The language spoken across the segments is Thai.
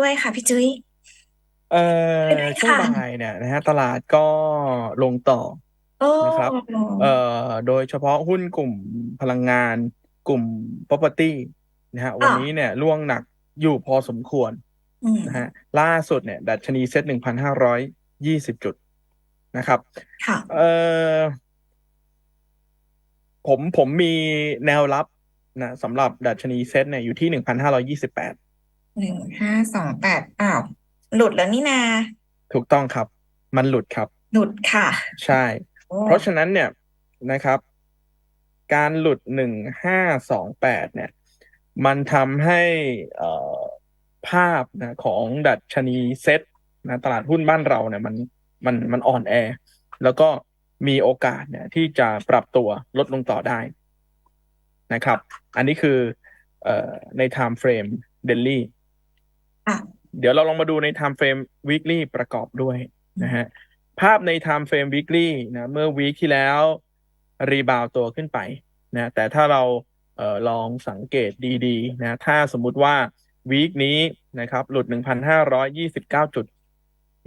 ด้วยค่ะพี่จุ้ยเอ่อไปได้ช่วงค่ะ บ่ายเนี่ยนะฮะตลาดก็ลงต่อโอ้นะครับเอ่อโดยเฉพาะหุ้นกลุ่มพลังงานกลุ่ม property นะฮะวันนี้เนี่ยร่วงหนักอยู่พอสมควรอืมนะฮะล่าสุดเนี่ยดัชนีเซ็ตหนึ่งพันห้าร้อยยี่สิบจุดนะครับค่ะ เอ่อ ผมผมมีแนวรับนะสำหรับดัชนีเซ็ตเนี่ยอยู่ที่หนึ่งพันห้าร้อยี่สิบแปด หนึ่งห้าสองแปดอ้าว หลุดแล้วนี่นา ถูกต้องครับ มันหลุดครับ หลุดค่ะ ใช่ โอ้เพราะฉะนั้นเนี่ยนะครับ การหลุดหนึ่งห้าสองแปดเนี่ย มันทำให้เอ่อภาพนะของดัชนีเซ็ตนะตลาดหุ้นบ้านเราเนี่ยมันมันมันอ่อนแอ แล้วก็มีโอกาสเนี่ยที่จะปรับตัวลดลงต่อได้นะครับ อันนี้คือเอ่อใน time frame daily ค่ะ เดี๋ยวเราลองมาดูใน time frame weekly ประกอบด้วยนะฮะภาพใน time frame weekly นะเมื่อวีคที่แล้วรีบาวตัวขึ้นไปนะแต่ถ้าเราเอ่อลองสังเกตดีๆนะถ้าสมมุติว่าวีคนี้นะครับหลุด 1,529 จุด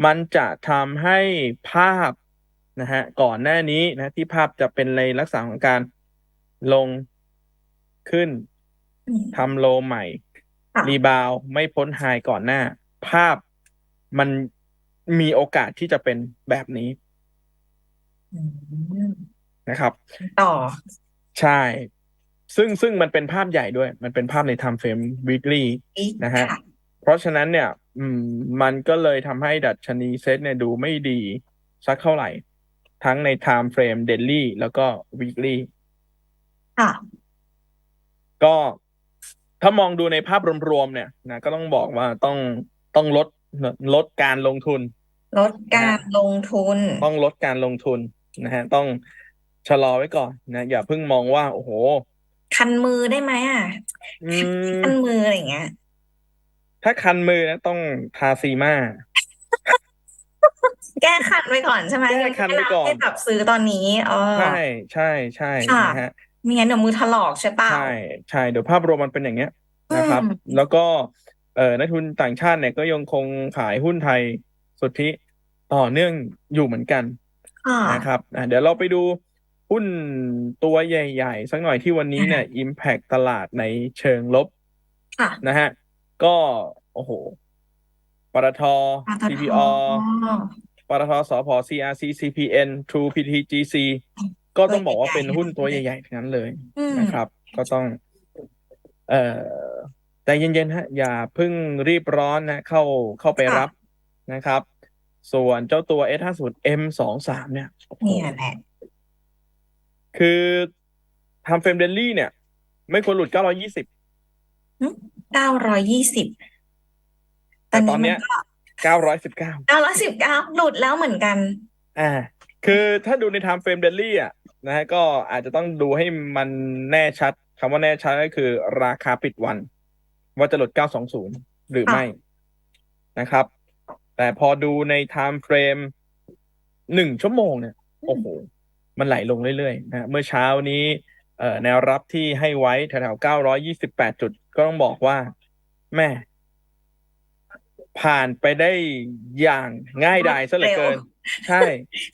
มันจะทำให้ภาพนะฮะก่อนหน้านี้นะที่ภาพจะเป็นในลักษณะของการลงขึ้นอืมทำโลใหม่ค่ะ รีบาวไม่พ้นไฮก่อนหน้า ภาพมันมีโอกาสที่จะเป็นแบบนี้อืมนะครับ ต่อ ใช่ ซึ่งซึ่งมันเป็นภาพใหญ่ด้วย มันเป็นภาพใน time frame weekly อีกนะฮะค่ะเพราะฉะนั้นเนี่ย อืม มันก็เลยทำให้ดัชนีเซ็ตเนี่ยดูไม่ดี สักเท่าไหร่ ทั้งใน time frame daily แล้วก็ weekly ค่ะ ก็ ถ้ามองดูในภาพรวมๆเนี่ยนะก็ต้องบอกว่าต้องต้องลดลดการลงทุน ลดการลงทุน ต้องลดการลงทุนนะฮะต้องชะลอไว้ก่อนนะอย่าเพิ่งมองว่า โอ้โห คันมือได้ไหมอะอืมคันมืออะไรอย่างเงี้ย ถ้าคันมือนะต้องทาซีมาแก้คันไว้ก่อนใช่ไหมแก้คันไว้ก่อนให้แบบซื้อตอนนี้เออใช่ใช่ใช่ค่ะนะฮะ ไม่งั้นเดี๋ยวมือถลอกใช่เปล่า ใช่ใช่เดี๋ยวภาพรวมมันเป็นอย่างเงี้ยนะครับ อืม แล้วก็เอ่อนักทุนต่างชาติเนี่ยก็ยังคงขายหุ้นไทยสุทธิต่อเนื่องอยู่เหมือนกันค่ะ นะครับอะเดี๋ยวเราไปดูหุ้นตัวใหญ่ๆ สักหน่อยที่วันนี้เนี่ย Impact ตลาดในเชิงลบค่ะนะฮะก็โอ้โหปตท ปตท CPO ปตทสพ CRC CPN True PTGC ก็ต้องบอกว่าเป็นหุ้นตัวใหญ่ๆทั้งนั้นเลยอืมนะครับ ก็ต้อง เอ่อใจเย็นๆฮะ อย่าเพิ่งรีบร้อนนะ เข้าเข้าไปค่ะรับนะครับ ส่วนเจ้าตัว S50 M23 เนี่ยโอ้โหเนี่ยแหละคือทำเฟรมเดลลี่เนี่ย ไม่ควรหลุด 920เก้าร้อยยี่สิบตแต่อนตอนนี้เนี้มัยนก็919เก้าร้อยสิบเก้าหลุดแล้วเหมือนกัน อ่า คือถ้าดูใน time frame daily อะนะฮะก็อาจจะต้องดูให้มันแน่ชัดคำว่าแน่ชัดก็คือ ราคาปิดวัน ว่าจะหลุด920 หรือค่ะไม่นะครับ แต่พอดูใน time frame หนึ่งชั่วโมงเนี่ย โอ้โห มันไหลลงเรื่อยๆนะฮะเมื่อเช้านี้เอ่อแนวรับที่ให้ไว้แถวๆ928 จุด ก็ต้องบอกว่า แม่ ผ่านไปได้อย่างง่ายดายซะเหลือเกิน ใช่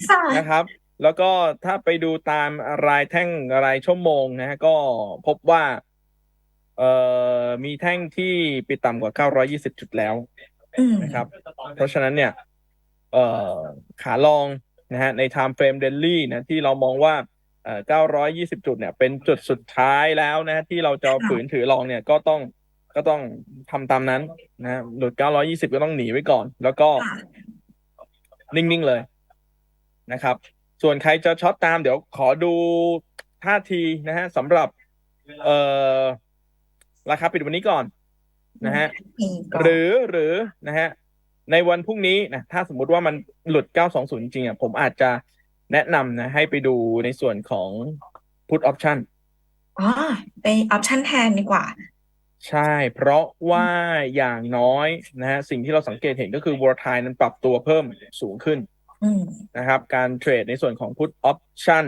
ค่ะนะครับ แล้วก็ถ้าไปดูตามรายแท่งรายชั่วโมงนะฮะก็พบว่าเอ่อมีแท่งที่ปิดต่ำกว่า 920 จุดแล้วอืมนะครับ เพราะฉะนั้นเนี่ย เอ่อขาลองนะฮะใน time frame daily นะที่เรามองว่าเอ่อ920 จุดเนี่ย เป็นจุดสุดท้ายแล้วนะที่เราจะฝืนถือลองเนี่ยก็ต้อง ก็ต้องทำตามนั้นนะฮะหลุด920ก็ต้องหนีไว้ก่อน แล้วก็ค่ะนิ่งๆเลยนะครับ ส่วนใครจะช็อตตามเดี๋ยวขอดูท่าทีนะฮะสำหรับเอ่อราคาปิดวันนี้ก่อนนะฮะมีก่อนหรือหรือนะฮะในวันพรุ่งนี้นะถ้าสมมุติว่ามันหลุด 920 จริงๆอะผมอาจจะแนะนำนะให้ไปดูในส่วนของ put option อ๋อไปออปชั่นแทนดีกว่า ใช่ เพราะว่าอย่างน้อยนะฮะสิ่งที่เราสังเกตเห็นก็คือ volatile นั้นปรับตัวเพิ่มสูงขึ้นอืมนะครับ การเทรดในส่วนของ put option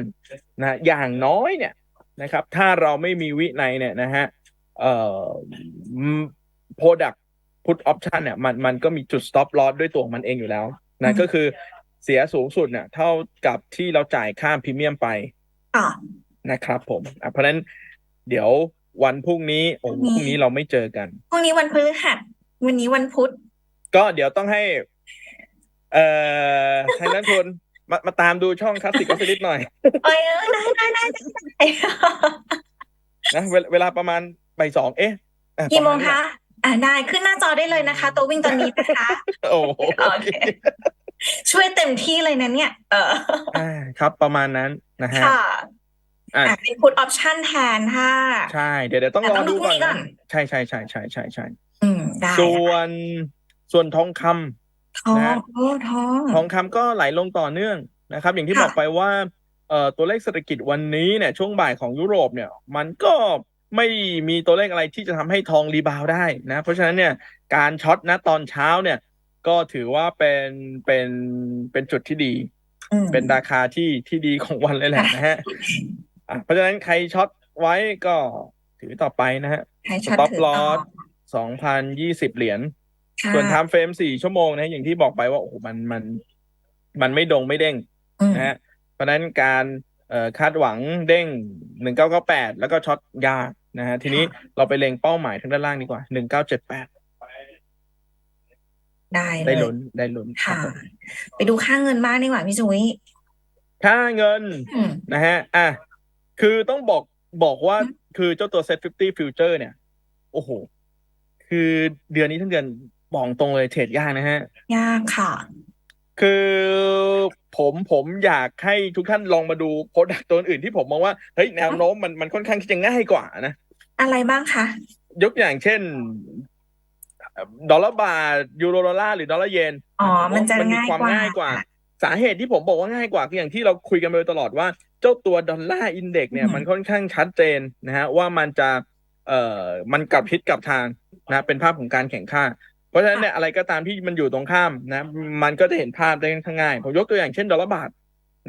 นะอย่างน้อยเนี่ยนะครับ ถ้าเราไม่มีวินัยเนี่ยนะฮะเอ่อ product พุทออปชันเนี่ยมันมันก็มีจุด stop loss ด้วยตัวของมันเองอยู่แล้วอืนะมก็คือเสียสูงสุดเนี่ยเท่ากับที่เราจ่ายค่าพรีเมียมไปอะนะครับผมอะเพราะฉะนั้นเดี๋ยว วันพรุ่งนี้โอ้พรุ่งนี้พรุ่งนี้เราไม่เจอกันพรุ่งนี้วันพฤหัสวันนี้วันพุธ ก็เดี๋ยวต้องให้ เอ่อทางนักทุนมามาตามดูช่องคลาสสิกออฟฟิศหน่อยเอ้ยเออได้ได้ได้ได้นะเวลเวลาประมาณบ่ายสองเอ๊ะอะกี่โมงปรณนี้คะอ่าได้ขึ้นหน้าจอได้เลยนะคะ ตัววิ่งตอนนี้นะคะโอ้โหโอเคช่วยเต็มที่เลยนะเนี่ย เอออ่าครับประมาณนั้นนะฮะ ค่ะอะอะเป็นพุทออปชั่นแทนค่ะใช่ เดี๋ยวเดี๋ยวต้องแต่รอต้องดูดูก่อนพรุ่งนี้ก่นะอน ใช่ใช่ใช่ใช่ใช่ใช่อืม ได้ส่วนส่วนทองคำ ทองนะ โอ้ทอง ทองคำก็ไหลลงต่อเนื่องนะครับ อย่างที่ค่ะ บอกไปว่าเอ่อตัวเลขเศรษฐกิจวันนี้เนี่ยช่วงบ่ายของยุโรปเนี่ย มันก็ไม่มีตัวเลขอะไรที่จะทำให้ทองรีบาวด์ได้นะ เพราะฉะนั้นเนี่ยการช็อตนะตอนเช้าเนี่ย ก็ถือว่าเป็นเป็นเป็นจุดที่ดี อืม เป็นราคาที่ที่ดีของวันเลยแหละนะฮะ อะเพราะฉะนั้นใครช็อตไว้ก็ถือต่อไปนะฮะใช้สช็อตต็อปถือลอต่อสสองพันยี่สิบเหรียญ ค่ะส่วนไทม์เฟรมสี่ชั่วโมงนะอย่างที่บอกไปว่าโอ้โหมันมันมันไม่ดงไม่เด้งอืมนะฮะเพราะฉะนั้นการเอ่อคาดหวังเด้งหนึ่งเก้าเก้าแปดแล้วก็ช็อตยากนะฮะทีนี้เราไปเล็งเป้าหมายทางด้านล่างดีกว่าหนึ่งเก้าเจ็ดแปดได้เลได้ยลุ้นได้ลุ้นครับค่ะ ผมไปดูค่าเงินบ้างดีกว่าพี่จุ้ยค่าเงินอืมนะฮะอะ คือต้องบอกบอกว่าอืมคือเจ้าตัว Set 50 Future เนี่ย โอ้โห คือเดือนนี้ทั้งเดือนบอกตรงเลยเทรดยากนะฮะ ยากค่ะ คือผมผมอยากให้ทุกท่านลองมาดูโปรดักตัวอื่นที่ผมมองว่า เฮ้ยแนวโน้มมันมันค่อนข้างที่จะง่ายกว่านะ อะไรบ้างคะ ยกอย่างเช่น ดอลลาร์บาทยูโรดอลลาร์หรือดอลลาร์เยน อ๋อ มันจะมันมีง่ายความกว่า ง่ายกว่า สาเหตุที่ผมบอกว่าง่ายกว่าคืออย่างที่เราคุยกันมาโดยตลอดว่า เจ้าตัวดอลลาร์อินเด็กซ์เนี่ยอืมมันค่อนข้างชัดเจนนะฮะว่ามันจะเอ่อมันกลับทิศกลับทางนะเป็นภาพของการแข่งข้าเพราะฉะนั้นเนี่ยอะไรก็ตามที่มันอยู่ตรงข้ามนะมันก็จะเห็นภาพได้ค่อนข้างง่าย ผมยกตัวอย่างเช่นดอลลาร์บาท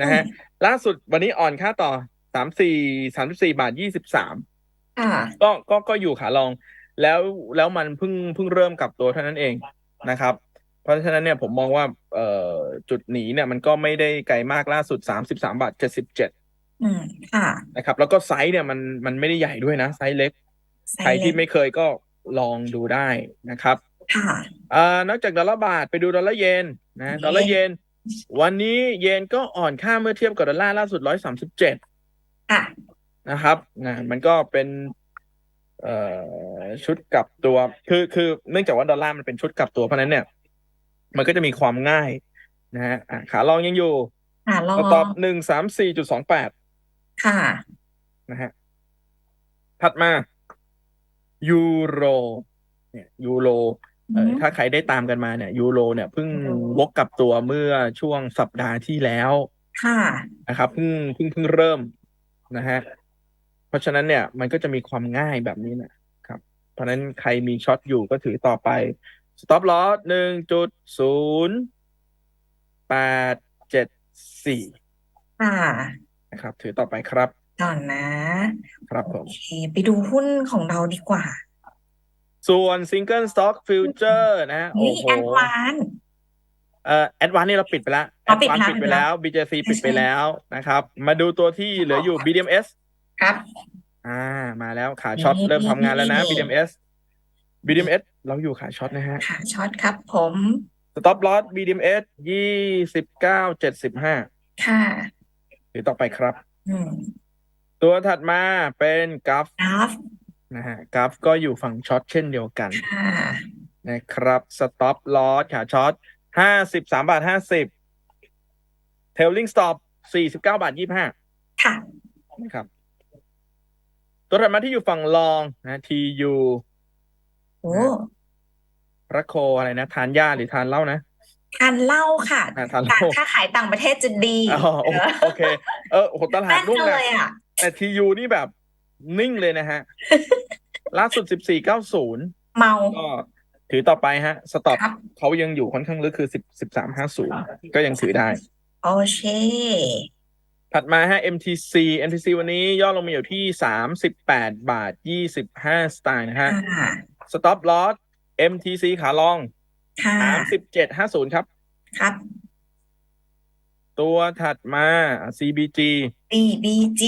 นะฮะล่าสุดวันนี้อ่อนค่าต่อสามสี่สามสี่บาทยี่สิบสามค่ะก็ก็ก็อยู่ขาลองแล้วแล้วมันเพิ่งเพิ่งเริ่มกลับตัวเท่านั้นเองนะครับเพ ราะฉะนั้นเนี่ยผมมองว่าเอ่อจุดหนีเนี่ยมันก็ไม่ได้ไกลมากล่าสุดสามสิบสามบาทเจ็ดสิบเจ็ดอืมค่ะนะครับ แล้วก็ไซส์เนี่ยมันมันไม่ได้ใหญ่ด้วยนะ ไซส์เล็กไซส์ใครที่เล็กไม่เคยก็ลองดูได้นะครับค่ะเอ่อนอกจากดอลลาร์บาทไปดูดอลลาร์เยนนะเยนดอลลาร์เยน วันนี้เยนก็อ่อนค่าเมื่อเทียบกับดอลลาร์ล่าสุดร้อยสามสิบเจ็ดค่ะนะครับนะมันก็เป็นเอ่อชุดกลับตัว คือคือเนื่องจากว่าดอลลาร์มันเป็นชุดกลับตัวเพราะฉะนั้นเนี่ย มันก็จะมีความง่ายนะฮะอะขาลองยังอยู่ค่ะลองสต็อปหนึ่งสามสี่จุดสองแปดค่ะนะฮะถัดมายูโรเนี่ยยูโรเอ่ออืมถ้าใครได้ตามกันมาเนี่ยยูโรเนี่ยเพิ่งยูโรวกกลับตัวเมื่อช่วงสัปดาห์ที่แล้วค่ะนะครับเพิ่งเพิ่งเพิ่งเริ่มนะฮะเพราะฉะนั้นเนี่ยมันก็จะมีความง่ายแบบนี้นะครับ เพราะฉะนั้นใครมีช็อตอยู่ก็ถือต่อไป stop loss หนึ่งจุดศูนย์แปดเจ็ดสี่ค่ะนะครับ ถือต่อไปครับ ก่อนนะ ครับผโอมเค ไปดูหุ้นของเราดีกว่า ส่วน single stock future นะ โอ้นี่โห แอดวาน เอ่อ advance นี่เราปิดไปแล้วอ๋อปิดไป advance แล้วปิดไปแล้ว BJC ปิดไปแล้วนะครับ มาดูตัวที่เหลืออยู่ BDMs ครับ อ่า มาแล้วขาช็อตนี่เริ่มทำงานแล้วนะนี่ BDMs BDMs เราอยู่ขาช็อตนะฮะ ค่ะช็อตครับผม stop loss BDMs ยี่สิบเก้าเจ็ดสิบห้าค่ะ หรือต่อไปครับ อืมตัวถัดมาเป็นกราฟกราฟนะฮะกราฟก็อยู่ฝั่งช็อตเช่นเดียวกันค่ะ นะครับ stop loss ขาช็อตห้าสิบสามบาทห้าสิบ trailing stop สี่สิบเก้าบาทยี่ห้าค่ะ นะครับ ตัวถัดมาที่อยู่ฝั่งลองนะ TU โอ้พระโคอะไรนะ ทานหญ้าหรือทานเหล้านะทานเหล้าค่ะอ่าทานเหการล้าค้าขายต่างประเทศจะดีอ๋อโอโอเค เออโอ้โหตลาดแม่นรุ่งเลนะยอะ แต่ทียูนี่แบบนิ่งเลยนะฮะ ล่าสุดสิบสี่เก้าศูนย์เมา ก็ถือต่อไปฮะ สต็อปครับ เขายังอยู่ค่อนข้างลึกคือสิบสิบสามห้าศูนย์ก็ยังถือได้ โอเคถัดมาฮะ MTC MTC วันนี้ย่อลงมาอยู่ที่สามสิบแปดบาทยี่สิบห้าสตางค์นะฮะค่ะ stop loss MTC ขาลองค่ะสามสิบเจ็ดห้าศูนย์ครับ ครับ ตัวถัดมา CBG BBG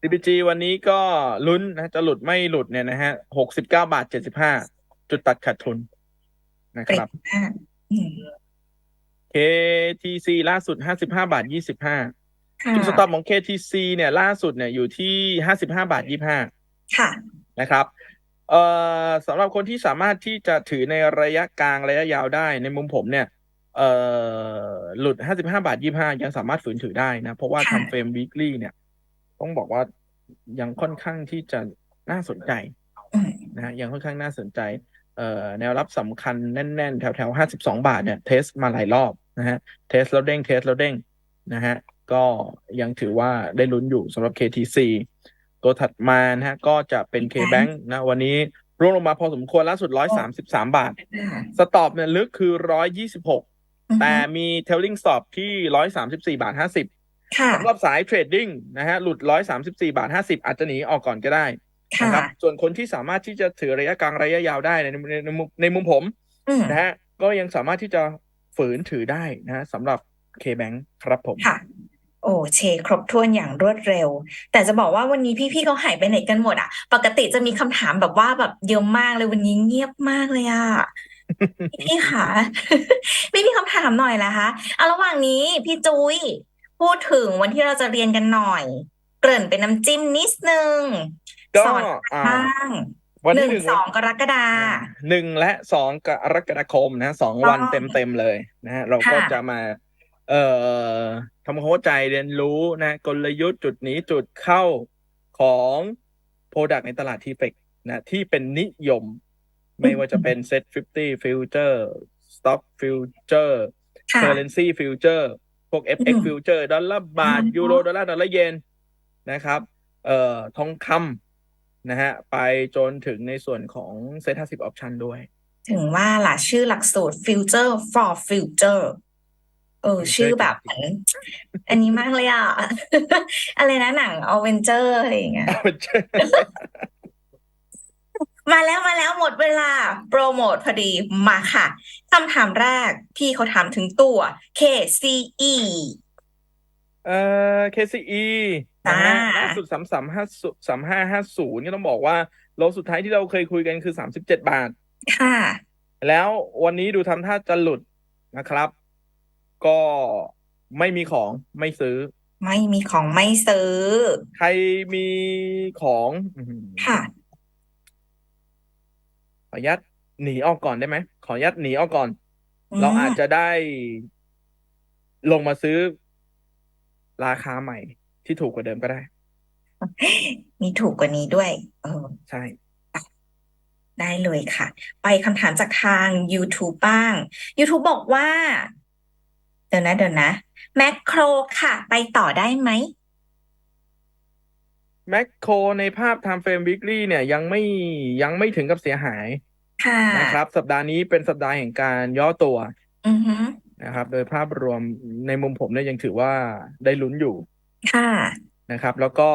CBG วันนี้ก็ลุ้นนะจะหลุดไม่หลุดเนี่ยนะฮะหกสิบเก้าบาทเจ็ดสิบห้าจุดตัดขาดทุนนะเปครรับกมากอืม KTC ล่าสุดห้าสิบห้าบาทยี่สิบห้าค่ะจุดสต็อปของ KTC เนี่ยล่าสุดเนี่ยอยู่ที่ห้าสิบห้าบาทยี่ห้าค่ะนะครับ เอ่อสำหรับคนที่สามารถที่จะถือในระยะกลางระยะยาวได้ ในมุมผมเนี่ยเอ่อหลุด55บาท25ยังสามารถฝืนถือได้นะ เพราะว่าค่ะทำเฟรม weekly เนี่ย ต้องบอกว่ายังค่อนข้างที่จะน่าสนใจอืมนะฮะยังค่อนข้างน่าสนใจเอ่อแนวรับสำคัญแน่นๆ แถวๆ52บาทเนี่ยเทสมาหลายรอบนะฮะเทสแล้วเด้งเทสแล้วเด้งนะฮะก็ยังถือว่าได้ลุ้นอยู่สำหรับ KTC ตัวถัดมานะฮะก็จะเป็น KBank นะวันนี้ร่วงลงมาพอสมควรล่าสุด 133 บาทค่ะสต็อปเนี่ยลึกคือ 126อือฮึแต่มีเทลลิงสต็อปที่ 134 บาท 50ค่ะสำหรับสายเทรดดิ้งนะฮะหลุด 134 บาท 50 อาจจะหนีออกก่อนก็ได้ค่ะนะครับส่วนคนที่สามารถที่จะถือระยะกลางระยะยาวได้ในในในมุมในมุมผมอืมนะฮะก็ยังสามารถที่จะฝืนถือได้นะฮะสำหรับ KBank ครับผมค่ะ โอ้เชครบถ้วนอย่างรวดเร็ว แต่จะบอกว่าวันนี้พี่ๆเขาหายไปไหนกันหมดอะ ปกติจะมีคำถามแบบว่าแบบเยอะมากเลยวันนี้เงียบมากเลยอะพี่ค่ะ ไม่มีคำถามหน่อยละคะเอาระหว่างนี้พี่จุ้ยพูดถึงวันที่เราจะเรียนกันหน่อย เกริ่นเป็นน้ำจิ้มนิดนึงก็สอนอ่าบ้างวันหที่นึ่งหนึ่งสวัอนงกรกฎาอ่าหนึ่งและสองกรกฎาคมนะสองต้องวันเต็มเต็มๆเลยนะฮะเราก็ค่ะจะมา เอ่อทำความเข้าใจเรียนรู้นะกลยุทธ์จุดหนี้จุดเข้าของ Product ในตลาดทีเฟกนะที่เป็นนิยม ไม่ว่าจะเป็น Set 50 Future Stock Future ค่ะ Currency Future พวก FX อืม Future ดอลลาร์บาทอ๋อยูโรดอลลาร์ดอลลาร์เยนนะครับ เอ่อทองคำนะฮะไปจนถึงในส่วนของเซ็ต50 option ด้วย ถึงว่าล่ะชื่อหลักสูตร Future for Future เออ Future ชื่อแบบเหมือนอันนี้มากเลยอะ อะไรนะหนังอเวนเจอร์อะไรอย่างเงี้ยมาแล้วมาแล้วหมดเวลา โปรโมทพอดีมาค่ะคำถามแรกพี่เขาถามถึงตัว KCE เอ่อ KCE นะฮะจ้า ล่าสุดสามสามห้าสามห้าห้าศูนย์ก็ต้องบอกว่าโลสุดท้ายที่เราเคยคุยกันคือสามสิบเจ็ดบาท ค่ะ แล้ววันนี้ดูทำท่าจะหลุดนะครับ ก็ไม่มีของไม่ซื้อ ไม่มีของไม่ซื้อ ใครมีของอื้อหือค่ะ ขออนุญาตหนีออกก่อนได้ไหมขออนุญาตหนีออกก่อน อืมเราอาจจะได้ลงมาซื้อราคาใหม่ ที่ถูกกว่าเดิมก็ได้ มีถูกกว่านี้ด้วย เออ ใช่ ได้เลยค่ะ ไปคำถามจากทาง YouTube บ้าง YouTube บอกว่า เดี๋ยวนะเดี๋ยวนะแมคโครค่ะ ไปต่อได้ไหมแมคโครในภาพ Time Frame Weekly เนี่ยยังไม่ยังไม่ถึงกับเสียหายค่ะนะครับ สัปดาห์นี้เป็นสัปดาห์แห่งการย่อตัวอือฮึนะครับ โดยภาพรวมในมุมผมเนี่ยยังถือว่าได้ลุ้นอยู่ค่ะนะครับ แล้วก็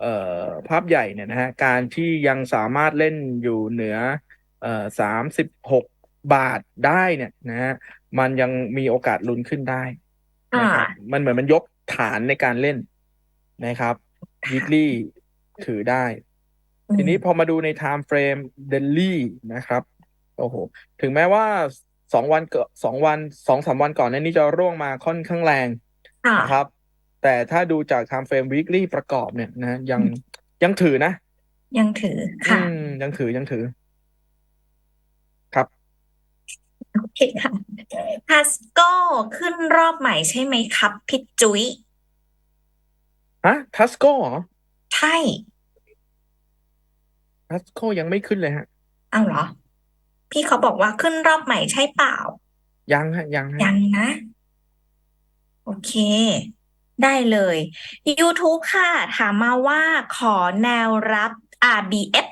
เอ่อภาพใหญ่เนี่ยนะฮะการที่ยังสามารถเล่นอยู่เหนือเอ่อสามสิบหก บาทได้เนี่ยนะฮะมันยังมีโอกาสลุ้นขึ้นได้ค่ะนะครับมันเหมือนมันยกฐานในการเล่นนะครับ weekly ถือได้อืมทีนี้พอมาดูใน time frame daily นะครับโอ้โหถึงแม้ว่าสองวันเกสองวันสองสามวันก่อนหน้านี้จะร่วงมาค่อนข้างแรงค่ะนะครับ แต่ถ้าดูจาก time frame weekly ประกอบเนี่ยนะยังยังถือนะ ยังถืออืค่ะมยังถือยังถือ ครับ โอเคค่ะทัสโก้ขึ้นรอบใหม่ใช่ไหมครับพี่จุ้ยฮะทัสโก้เหรอใช่ทัสโก้ยังไม่ขึ้นเลยฮะ เอาเหรอ พี่เขาบอกว่าขึ้นรอบใหม่ใช่เปล่า ยังฮะ ยังฮะยังนะ โอเค ได้เลย YouTube ค่ะ ถามมาว่าขอแนวรับ RBF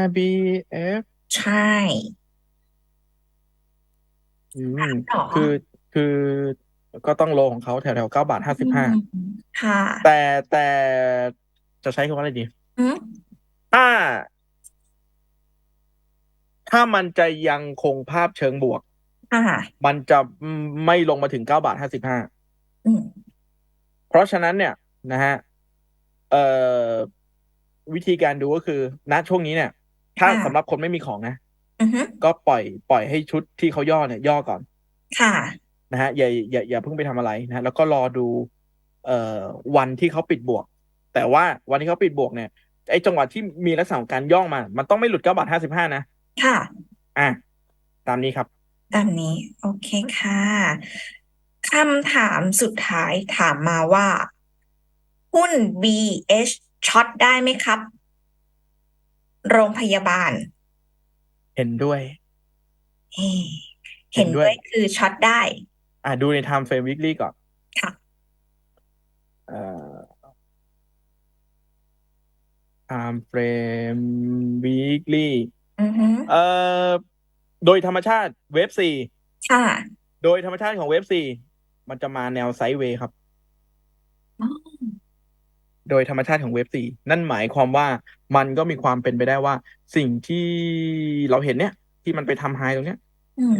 RBF ใช่ อืม หรอ คือ คือ ก็ต้องโลของเขาแถวแถวเก้าบาทห้าสิบห้าอืมค่ะแต่แต่จะใช้คำว่าอะไรดี อืมถ้า ถ้ามันจะยังคงภาพเชิงบวกค่ะมันจะไม่ลงมาถึงเก้าบาทห้าสิบห้า อืมเพราะฉะนั้นเนี่ยนะฮะ เอ่อ วิธีการดูก็คือ ณช่วงนี้เนี่ย ถ้าค่ะสำหรับคนไม่มีของนะอือฮึก็ปล่อยปล่อยให้ชุดที่เขาย่อเนี่ยย่อก่อน ค่ะนะฮะอย่าอย่าอย่าเพิ่งไปทำอะไรนะฮะแล้วก็รอดู เอ่อวันที่เขาปิดบวก แต่ว่าวันที่เขาปิดบวกเนี่ยไอ้จังหวะที่มีลักษณะของการย่องมา มันต้องไม่หลุดเก้าบาทห้าสิบห้านะ ค่ะ อะ ตามนี้ครับ ตามนี้ โอเคค่ะคำถามสุดท้ายถามมาว่า หุ้น BH ช็อตได้ไหมครับ โรงพยาบาล เห็นด้วย เอ่อเห็เห็นนด้ด้ววยยคือช็อตได้ อะดูใน time frame weekly ก่อนค่ะ เอ่อ time frame weekly อือฮึเอ่อโดยธรรมชาติเว็บสี่ค่ะ โดยธรรมชาติของเว็บสี่มันจะมาแนวไซด์เวย์ครับอ๋อ โดยธรรมชาติของเว็บสี่นั่นหมายความว่ามันก็มีความเป็นไปได้ว่า สิ่งที่เราเห็นเนี่ย ที่มันไปทำไฮตรงเนี้ยอืม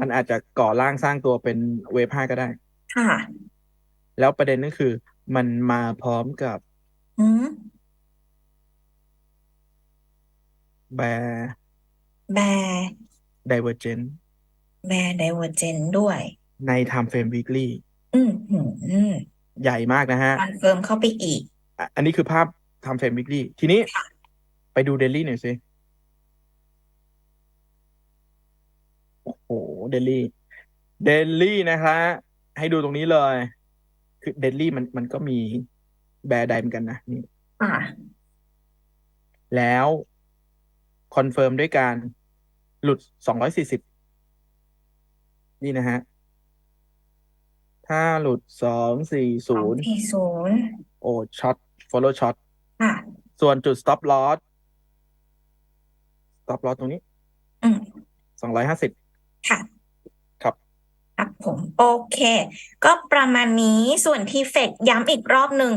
มันอาจจะก่อร่างสร้างตัวเป็นเวฟห้าก็ได้ ค่ะ แล้วประเด็นก็คือ มันมาพร้อมกับอืมแบร์แบร์ divergent แบร์ไดเวอร์เจนด้วย ใน time frame weekly อืมหืม ใหญ่มากนะฮะ คอนเฟิร์มเข้าไปอีก อะอันนี้คือภาพ time frame weekly ทีนี้ค่ะไปดู daily หน่อยสิ โอ้โห daily daily นะคะ ให้ดูตรงนี้เลย คือ daily มันมันก็มีแบร์ไดเหมือนกันนะนี่ อ่า แล้วคอนเฟิร์มด้วยการหลุด 240 นี่นะฮะ ถ้าหลุดสอง240สี่ศูนย์โอ้ช็อต follow ช็อตค่ะ ส่วนจุด stop loss stop loss ตรงนี้อืม250ค่ะครับ ครับผม โอเค ก็ประมาณนี้ส่วนทีเฟกย้ำอีกรอบหนึ่ง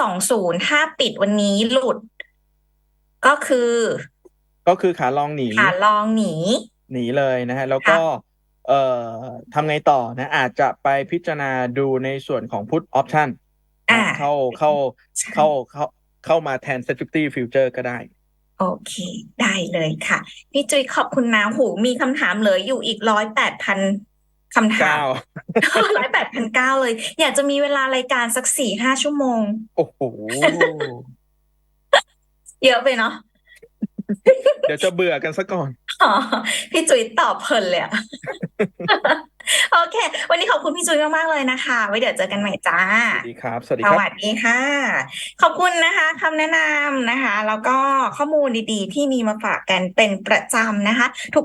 920 ถ้าปิดวันนี้หลุด ก็คือก็คือขาลองหนี ขาลองหนี หนีเลยนะฮะ แล้วก็ เอ่อทำไงต่อนะอาจจะไปพิจารณาดูในส่วนของ put option อ่าเข้าเข้าเข้าเข้าเข้ามาแทน security future ก็ได้ โอเค ได้เลยค่ะ พี่จุ้ยขอบคุณนะหูมีคำถามเหลืออยู่อีกร้อยแปดพันคำถาม9ร้อยแปดพันเก้าเลย อยากจะมีเวลารายการสักสี่ห้าชั่วโมง โอ้โห เยอะไปเนาะ เดี๋ยวจะเบื่อกันซะก่อนอ๋อพี่จุ๋ยตอบเพลินเลยอะโอเค วันนี้ขอบคุณพี่จุ๋ยมาก ๆ เลยนะคะ ไว้เดี๋ยวเจอกันใหม่จ้า สวัสดีครับ สวัสดีสครับ วัสดีค่ะ ขอบคุณนะคะคำแนะนำนะคะ แล้วก็ข้อมูลดีๆ ที่มีมาฝากกันเป็นประจำนะคะทุก